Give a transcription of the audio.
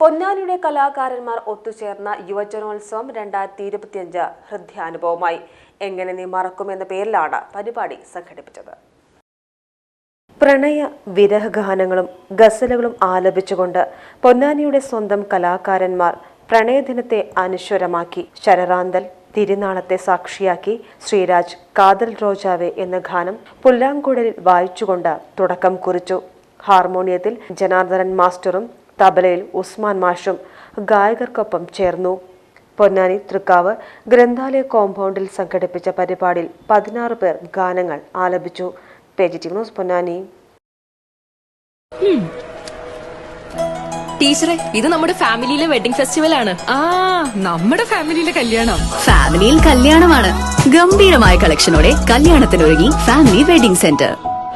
പൊന്നാനിയുടെ കലാകാരന്മാർ ഒത്തുചേർന്ന യുവജനോത്സവം രണ്ടായിരത്തി ഇരുപത്തിയഞ്ച് ഹൃദയാനുഭവമായി. എങ്ങനെ നീ മറക്കുമെന്ന പേരിലാണ് പരിപാടി സംഘടിപ്പിച്ചത്. പ്രണയ വിരഹഗാനങ്ങളും ഗസലുകളും ആലപിച്ചുകൊണ്ട് പൊന്നാനിയുടെ സ്വന്തം കലാകാരന്മാർ പ്രണയദിനത്തെ അനശ്വരമാക്കി ശരറാന്തൽ തിരുനാളത്തെ സാക്ഷിയാക്കി ശ്രീരാജ് കാതൽ റോജാവെ എന്ന ഗാനം പുല്ലാങ്കുഴലിൽ വായിച്ചുകൊണ്ട് തുടക്കം കുറിച്ചു. ഹാർമോണിയത്തിൽ ജനാർദ്ദനൻ മാസ്റ്ററും തബലയിൽ ഉസ്മാൻ മാഷും ഗായകർക്കൊപ്പം ചേർന്നു. പൊന്നാനി തൃക്കാവ് ഗ്രന്ഥാലയ കോമ്പൗണ്ടിൽ സംഘടിപ്പിച്ച പരിപാടിയിൽ പതിനാറ് പേർ ഗാനങ്ങൾ ആലപിച്ചു. പേജിറ്റിംഗ് ന്യൂസ് പൊന്നാനി. ടീച്ചറെ ഇത് നമ്മുടെ ഫാമിലിയിലെ വെഡിങ് ഫെസ്റ്റിവൽ ആണ്. ആ നമ്മുടെ ഫാമിലിയിലെ കല്യാണം. ഫാമിലിയിൽ കല്യാണമാണ്. ഗംഭീരമായ കളക്ഷനോടെ കല്യാണത്തിനൊരുങ്ങി ഫാമിലി വെഡിംഗ് സെന്റർ.